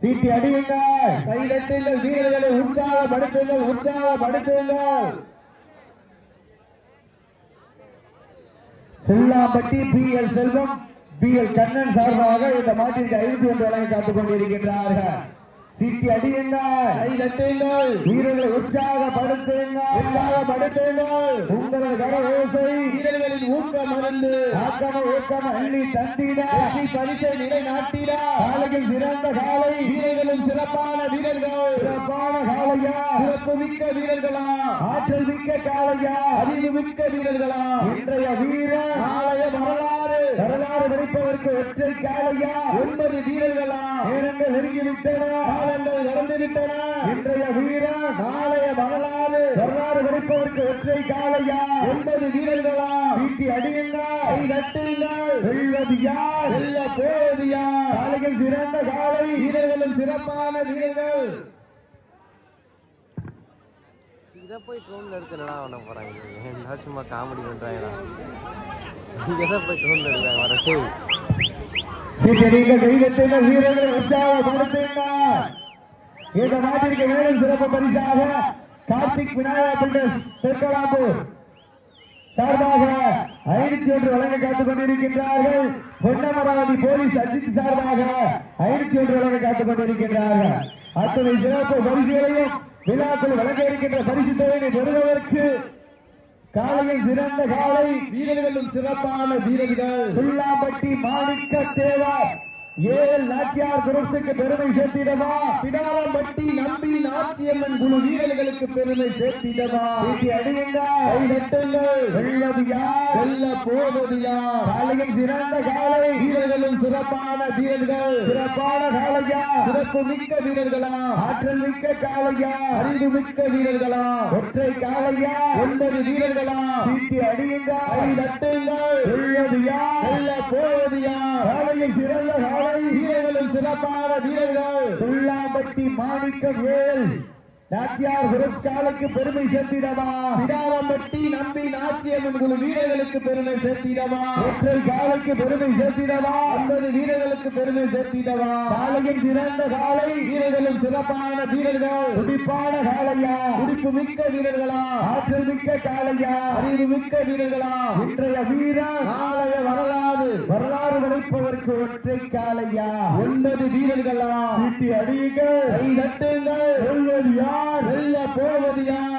சீட்டி அடியுங்கள். கைதட்டுங்கள் வீரர்களை உற்சாகப்படுத்துங்கள் உற்சாகப்படுத்துங்கள் Sellampatti P L Selvam P L Kannan சார்பாக இந்த மாட்டிற்கு ஐந்து ஒன்று வழங்க காத்துக் கொண்டிருக்கின்றார்கள். சீட்டி அடியுங்கள். கைதட்டுங்கள் வீரர்களை உற்சாகப்படுத்துங்கள். உற்சாகப்படுத்துங்கள். உங்களது கர ஓசை வீரர்களின் ஊக்க மருந்து ஆக்கம ஊக்கம அள்ளி தந்திட. பரிசை நிலை நாட்டிட காலையில் சிறந்த காலை. வீரர்களும் சிறப்பான வீரர்கள். சிறப்பான காலையா? சிறப்பு மிக்க வீரர்களா? ஆற்றல் மிக்க காலையா? அறிவு மிக்க வீரர்களா? இன்றைய வீரர். நாளைய வரலாறு வரலாறு படிப்பதற்கு ஒற்றை காலையா? ஒன்பது வீரர்களா? நேரங்கள் நெருங்கிவிட்டன. காலங்கள் நடந்துவிட்டன. இன்றைய வீரர் நாளைய வரலாறு. வரலாறு படிப்பதற்கு ஒற்றை காலையா? ஒன்பது வீரர்களா? வீட்டி அடியுங்கள். கை தட்டுங்கள். வெல்வது யார்? வெல்ல போவது யார்? காலைகள் சிறந்த காலை. வீரர்களும் சிறப்பான வீரர்கள். இதை போய் ட்ரோனில் எடுத்து என்னடா பண்ண போகிறாங்க ஏன்டா சும்மா காமெடி பண்ணுறாங்கடா இதை போய் ட்ரோனில் எடுக்கிறாங்க வரட்டு சீட்டடிக்க இந்த நாட்டிற்கு மேலும் சிறப்பு பரிசாக கார்த்திக் சார்பாக ஐநூத்தி ஒன்று வழங்க காத்துக் கொண்டிருக்கின்றார்கள். பொன்னமராவதி போலீஸ் அஜித் சார்பாக ஐநூத்தி ஒன்று வழங்க காத்துக் கொண்டிருக்கின்றார்கள். அத்தனை சிறப்பு பரிசுகளையும் விழாக்கள் வழங்க இருக்கின்ற பரிசு தொகையை பெறுவதற்கு காலையில் சிறந்த காலை. வீரர்களும் சிறப்பான வீரர்கள். சுல்லாம்பட்டி மாணிக்க தேவர் ஏழு நாச்சியார் குரூப்ஸுக்கு பெருமை சேர்த்திடவா? பிடாரம்பட்டி நம்பி நாச்சியம்மன் குழு வீரர்களுக்கு பெருமை சேர்த்திடவா? வீட்டி அடியுங்கள் கை தட்டுங்கள். வெள்ளது காலையில் சிறந்த காலை. வீரர்களும் சிறப்பான வீரர்கள். சிறப்பான காலையா? சிறப்பு மிக்க வீரர்களா? ஆற்றல் மிக்க காலையா? அறிவு மிக்க வீரர்களா? ஒற்றை காலையா? ஒன்பது வீரர்களா? சீட்டி அடியுங்கள் கை தட்டுங்கள். வெள்ளது யார் வெல்ல காலையில் சிறந்த காலை. வீரர்களும் சிறப்பான வீரர்கள். துள்ளாம்பட்டி மாணிக்க வேல் நாச்சியார் புரஸ்காலுக்கு பெருமை சேர்த்திடவா? பிடாரம்பட்டி நம்பி நாச்சியம்மன் குழு வீரர்களுக்கு பெருமை சேர்த்திடவா? ஒற்றை காலைக்கு பெருமை சேர்த்திடவா? ஒன்பது வீரர்களுக்கு பெருமை சேர்த்திடவா? காலையின் சிறந்த காலை. வீரர்களும் சிறப்பான வீரர்கள். துடிப்பான காலையா? துடிப்பு மிக்க வீரர்களா? ஆற்றல் மிக்க காலையா? அறிவு மிக்க வீரர்களா? இன்றைய வீரர் நாளைய வரலாறு. வரலாறு படைப்பதற்கு ஒற்றை காலையா? ஒன்பது வீரர்களா? வீட்டி அடியுங்கள். கை தட்டுங்கள். வெல்வது யார்? வெல்ல போவது யார்?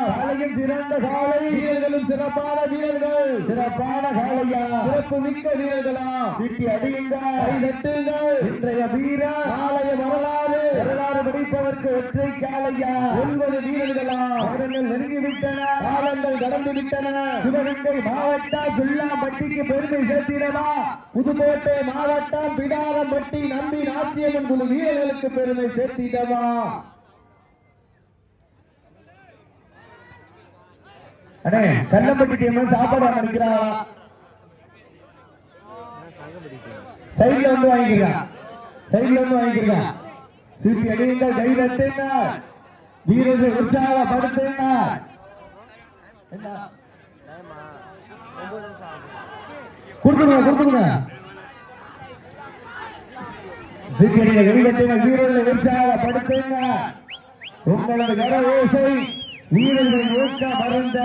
சிறந்த காலை. வீரர்களும் சிறப்பான வீரர்கள். சிறப்பான காலையா? சிறப்பு மிக்க வீரர்களா? வீட்டி அடியுங்கள். கை தட்டுங்கள். இன்றைய வீரர் நாளைய வரலாறு. வரலாறு படிப்பதற்கு ஒற்றை காலையா? ஒன்பது வீரர்களா? அவர்கள் நெருங்கிவிட்டன. காலங்கள் கடந்து விட்டன சிவகங்கை மாவட்டம் சுல்லாம்பட்டிக்கு பெருமை சேர்த்திடவா? புதுக்கோட்டை மாவட்டம் பிடாரம்பட்டி நம்பி நாச்சியம்மன் குழு வீரர்களுக்கு பெருமை சேர்த்திடவா? அண்ணே கல்லம்பட்டி டீம் சாப்பாடு வாங்க நிக்கிறாங்களா சைடுல வந்து வாங்கிக்கிறான் சைடுல வந்து வாங்கிக்கிறான் சிபி அடியுங்கள் கை தட்டுங்க வீரர்கள் உற்சாகப்படுத்துங்க என்ன? கொடுத்துருங்க கொடுத்துருங்க சிபி அடிங்க கை தட்டுங்க வீரர்களை உற்சாகப்படுத்துங்க உங்களது கர ஓசை வீரர்கள் ஊக்கம் அருந்த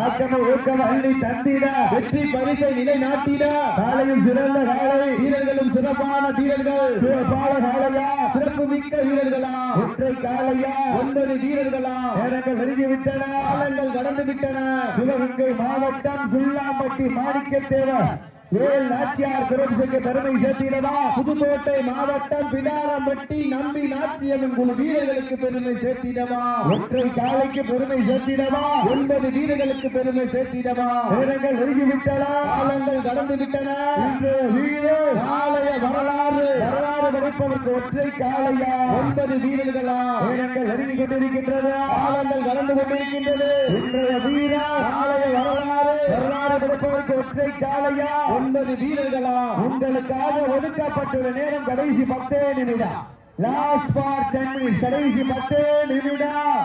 ஆக்கம ஊக்கம் அள்ளி தந்திட வெற்றி பரிசை நிலை நாட்டிட காலையில் சிறந்த காலை வீரர்களும் சிறப்பான வீரர்கள். சிறப்பான காலையா? சிறப்பு மிக்க வீரர்களா? ஒற்றை காலையா? ஒன்பது வீரர்களா? நேரங்கள் நெருங்கி விட்டன காலங்கள் கடந்து விட்டன சிவகங்கை மாவட்டம் சுல்லாம்பட்டி மாணிக்க மாணிக்கத்தேவர். மேல் நாச்சியார் குரம்சுக்கு பெருமை சேர்த்திடவா புதுக்கோட்டை மாவட்டம் பிடாரம்பட்டி நம்பி நாச்சியம்மன் குழு வீரர்களுக்கு பெருமை சேர்த்திடவா? ஒற்றை காலைக்கு பெருமை சேர்த்திடவா? ஒன்பது வீரர்களுக்கு பெருமை சேர்த்திடவா? நேரங்கள் நெருங்கிவிட்டன காலங்கள் கடந்து விட்டன நாளைய வரலாறு வரலாறு படைப்பதற்கு ஒற்றை காலையா ஒன்பது வீரர்களா? நேரங்கள் நெருங்கி கொண்டிருக்கின்றது காலங்கள் கடந்து கொண்டிருக்கின்றது. இன்றைய வீரர் நாளைய வரலாறு வரலாறு படைப்பதற்கு ஒற்றை காலையா ஒன்பது வீரர்களா? உங்களுக்காக ஒதுக்கப்பட்டுள்ள நேரம் கடைசி பத்தே நிமிடம். லாஸ்ட் ஃபார் டென் மினிட்ஸ் கடைசி பத்தே நிமிடம்.